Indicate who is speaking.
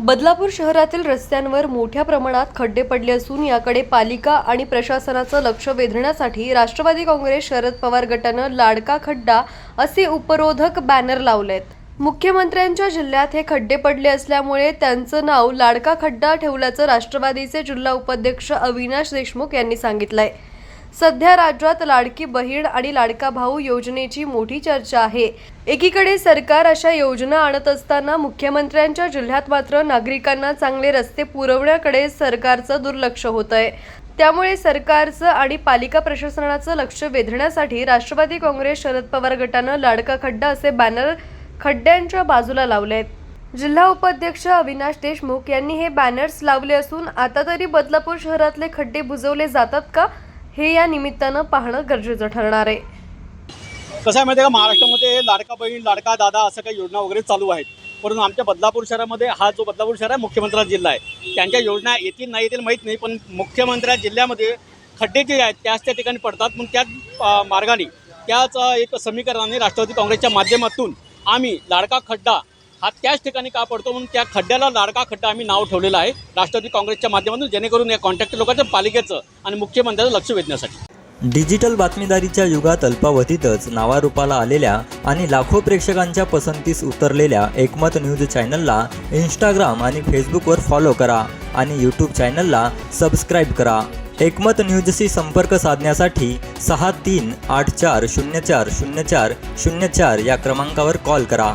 Speaker 1: बदलापूर शहरातील रस्त्यांवर मोठ्या प्रमाणात खड्डे पडले असून याकडे पालिका आणि प्रशासनाचं लक्ष वेधण्यासाठी राष्ट्रवादी काँग्रेस शरद पवार गटानं लाडका खड्डा असे उपरोधक बॅनर लावलेत. मुख्यमंत्र्यांच्या जिल्ह्यात हे खड्डे पडले असल्यामुळे त्यांचं नाव लाडका खड्डा ठेवल्याचं राष्ट्रवादीचे जिल्हा उपाध्यक्ष अविनाश देशमुख यांनी सांगितलंय. सध्या राज्यात लाडकी बहीण आणि लाडका भाऊ योजनेची मोठी चर्चा आहे. एकीकडे सरकार अशा योजना आणत असताना मुख्यमंत्र्यांच्या जिल्ह्यात मात्र नागरिकांना चांगले रस्ते पुरवण्याकडे सरकारचं दुर्लक्ष होत आहे त्यामुळे सरकारचं आणि पालिका प्रशासनाचं लक्ष वेधण्यासाठी राष्ट्रवादी काँग्रेस शरद पवार गटानं लाडका खड्डा असे बॅनर खड्ड्यांच्या बाजूला लावले आहेत जिल्हा उपाध्यक्ष अविनाश देशमुख यांनी हे बॅनर्स लावले असून आता तरी बदलापूर शहरातले खड्डे बुजवले जातात का? हे या निमित्तानं पाहणं गरजेचं ठरणार आहे.
Speaker 2: कसं आहे माहिती आहे का? महाराष्ट्रामध्ये लाडका बहीण लाडका दादा असं काही योजना वगैरे चालू आहेत. परंतु आमच्या बदलापूर शहरामध्ये हा जो बदलापूर शहर आहे मुख्यमंत्र्यांचा जिल्हा आहे. त्यांच्या योजना येतील नाही येतील माहीत नाही पण मुख्यमंत्र्या जिल्ह्यामध्ये खड्डे जे आहेत त्याच त्या ठिकाणी पडतात. पण त्याच मार्गाने त्याच एक समीकरणाने राष्ट्रवादी काँग्रेसच्या माध्यमातून आम्ही लाडका खड्डा हा त्याच ठिकाणी का पडतो म्हणून त्या खड्ड्याला लाडका खड्डा आम्ही नाव ठेवलेलं आहे. राष्ट्रवादी काँग्रेसच्या माध्यमातून जेणेकरून या कॉन्टॅक्ट लोकांचं पालिकेचं आणि मुख्यमंत्र्यांचं लक्ष वेधण्यासाठी.
Speaker 3: डिजिटल बातमीदारीच्या युगात अल्पावधीतच नावारूपाला आलेल्या आणि लाखो प्रेक्षकांच्या पसंतीस उतरलेल्या एकमत न्यूज चॅनलला इंस्टाग्राम आणि फेसबुकवर फॉलो करा आणि यूट्यूब चॅनलला सबस्क्राईब करा. एकमत न्यूजशी संपर्क साधण्यासाठी सहा तीन आठ चार शून्य चार शून्य चार शून्य चार या क्रमांकावर कॉल करा.